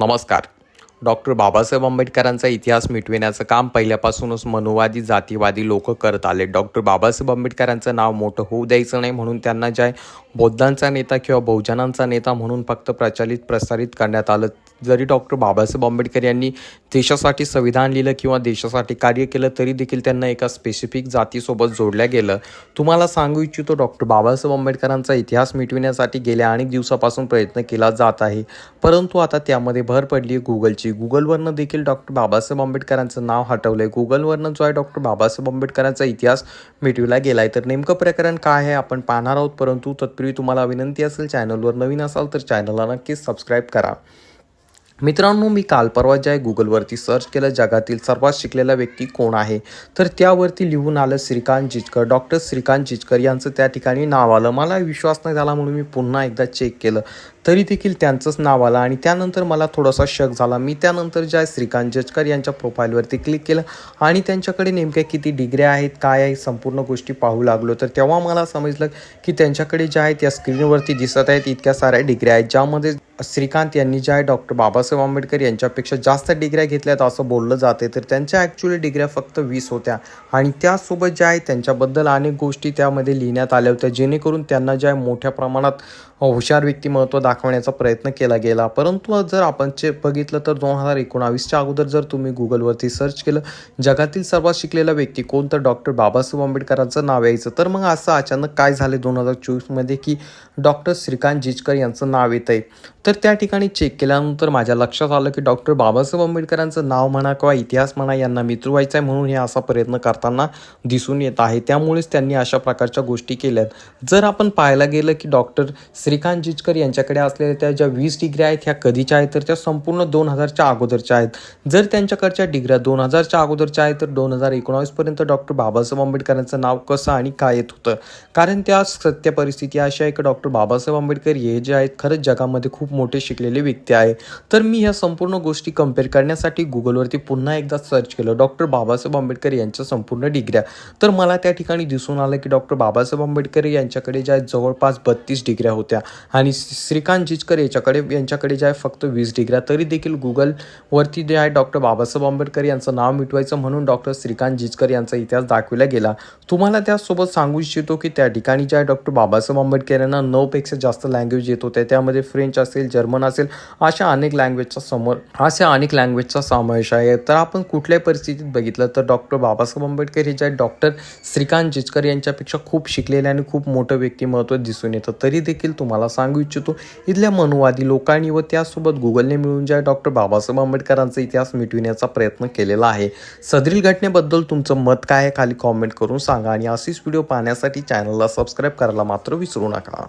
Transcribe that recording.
নমস্কার डॉक्टर बाबासाहेब आंबेडकरांचा इतिहास मिटविण्याचं काम पहिल्यापासूनच मनुवादी जातीवादी लोक करत आले. डॉक्टर बाबासाहेब आंबेडकरांचं नाव मोठं होऊ द्यायचं नाही म्हणून त्यांना ज्या बौद्धांचा नेता किंवा बहुजनांचा नेता म्हणून फक्त प्रचलित प्रसारित करण्यात आलं. जरी डॉक्टर बाबासाहेब आंबेडकर यांनी देशासाठी संविधान लिहिलं किंवा देशासाठी कार्य केलं तरी देखील त्यांना एका स्पेसिफिक जातीसोबत जोडल्या गेलं. तुम्हाला सांगू इच्छितो डॉक्टर बाबासाहेब आंबेडकरांचा इतिहास मिटविण्यासाठी गेल्या अनेक दिवसापासून प्रयत्न केला जात आहे. परंतु आता त्यामध्ये भर पडली गुगलची गुगलवरनं देखील डॉक्टर बाबासाहेब आंबेडकरांचं नाव हटवलंय. गुगलवरनं जो आहे डॉक्टर बाबासाहेब आंबेडकरांचा इतिहास मिटविला गेलाय. तर नेमकं प्रकरण काय आहे आपण पाहणार आहोत. परंतु तत्पूर्वी तुम्हाला विनंती असेल चॅनलवर नवीन असाल तर चॅनलला नक्कीच सबस्क्राईब करा. मित्रांनो मी काल परवा ज्या गुगलवरती सर्च केलं जगातील सर्वात शिकलेला व्यक्ती कोण आहे? तर त्यावरती लिहून आलं श्रीकांत जिचकर. डॉक्टर श्रीकांत जिचकर यांचं त्या ठिकाणी नाव आलं. मला विश्वास नाही झाला म्हणून मी पुन्हा एकदा चेक केलं. तरी देखील त्यांचंच नाव आलं आणि त्यानंतर मला थोडासा शक झाला. मी त्यानंतर जे आहे श्रीकांत जजकर यांच्या प्रोफाईलवरती क्लिक केलं आणि त्यांच्याकडे नेमक्या किती डिग्र्या आहेत काय आहे संपूर्ण गोष्टी पाहू लागलो. तर तेव्हा मला समजलं की त्यांच्याकडे ज्या आहेत या स्क्रीनवरती दिसत आहेत इतक्या साऱ्या डिग्र्या आहेत ज्यामध्ये श्रीकांत यांनी ज्या आहे डॉक्टर बाबासाहेब आंबेडकर यांच्यापेक्षा जास्त डिग्र्या घेतल्यात असं बोललं जाते. तर त्यांच्या ॲक्च्युली डिग्र्या फक्त वीस होत्या. आणि त्यासोबत ज्या आहे त्यांच्याबद्दल अनेक गोष्टी त्यामध्ये लिहिण्यात आल्या होत्या जेणेकरून त्यांना ज्या आहे मोठ्या प्रमाणात हुशार व्यक्तिमत्व दाखवण्याचा प्रयत्न केला गेला. परंतु जर आपण चे बघितलं तर दोन हजार एकोणावीसच्या अगोदर जर तुम्ही गुगलवरती सर्च केलं जगातील सर्वात शिकलेला व्यक्ती कोण? तर डॉक्टर बाबासाहेब आंबेडकरांचं नाव यायचं. तर मग असं अचानक काय झाले दोन हजार चोवीसमध्ये की डॉक्टर श्रीकांत जिचकर यांचं नाव येत आहे तर त्या ठिकाणी चेक केल्यानंतर माझ्या लक्षात आलं की डॉक्टर बाबासाहेब आंबेडकरांचं नाव म्हणा किंवा इतिहास म्हणा यांना मित्रवायचं आहे म्हणून हे असा प्रयत्न करताना दिसून येत आहे. त्यामुळेच त्यांनी अशा प्रकारच्या गोष्टी केल्यात. जर आपण पाहायला गेलं की डॉक्टर श्रीकांत जिचकर यांच्याकडे असलेल्या त्या ज्या वीस डिग्र्या आहेत ह्या कधीच्या आहेत तर त्या संपूर्ण दोन हजारच्या अगोदरच्या आहेत. जर त्यांच्याकडच्या डिग्र्या दोन हजारच्या अगोदरच्या आहेत तर दोन हजार एकोणावीसपर्यंत डॉक्टर बाबासाहेब आंबेडकरांचं नाव कसं आणि काय येत होतं? कारण त्या सत्य परिस्थिती अशी आहे की डॉक्टर बाबासाहेब आंबेडकर हे जे आहेत खरंच जगामध्ये खूप मोठे शिकलेले व्यक्ती आहे तर मी ह्या संपूर्ण गोष्टी कंपेअर करण्यासाठी गुगलवरती पुन्हा एकदा सर्च केलं. डॉक्टर बाबासाहेब आंबेडकर यांच्या संपूर्ण डिग्र्या तर मला त्या ठिकाणी दिसून आलं की डॉक्टर बाबासाहेब आंबेडकर यांच्याकडे ज्या जवळपास बत्तीस डिग्र्या होत्या आणि श्रीकांत जिचकर याच्याकडे यांच्याकडे ज्या आहे फक्त वीस डिग्र्या तरी देखील गुगलवरती जे आहे डॉक्टर बाबासाहेब आंबेडकर यांचं नाव मिटवायचं म्हणून डॉक्टर श्रीकांत जिचकर यांचा इतिहास दाखविला गेला. तुम्हाला त्यासोबत सांगू इच्छितो की त्या ठिकाणी ज्या डॉक्टर बाबासाहेब आंबेडकर यांना नऊपेक्षा जास्त लँग्वेज येत होत्या त्यामध्ये फ्रेंच असेल जर्मन असेल अशा अनेक लँग्वेज लँग्वेजचा समोर अशा अनेक लँग्वेजचा समावेश आहे. तर आपण कुठल्याही परिस्थितीत बघितलं तर डॉक्टर बाबासाहेब आंबेडकर हे जे डॉक्टर श्रीकांत जिचकर यांच्यापेक्षा खूप शिकलेले आणि खूप मोठं व्यक्तिमत्व दिसून येतं. तरी देखील तुम्हाला सांगू इच्छितो इथल्या मनुवादी लोकांनी व त्यासोबत गुगलने मिळून ज्या डॉक्टर बाबासाहेब आंबेडकरांचा इतिहास मिटविण्याचा प्रयत्न केलेला आहे सदरील घटनेबद्दल तुमचं मत काय आहे? खाली कॉमेंट करून सांगा आणि असेच व्हिडिओ पाहण्यासाठी चॅनलला सबस्क्राईब करायला मात्र विसरू नका.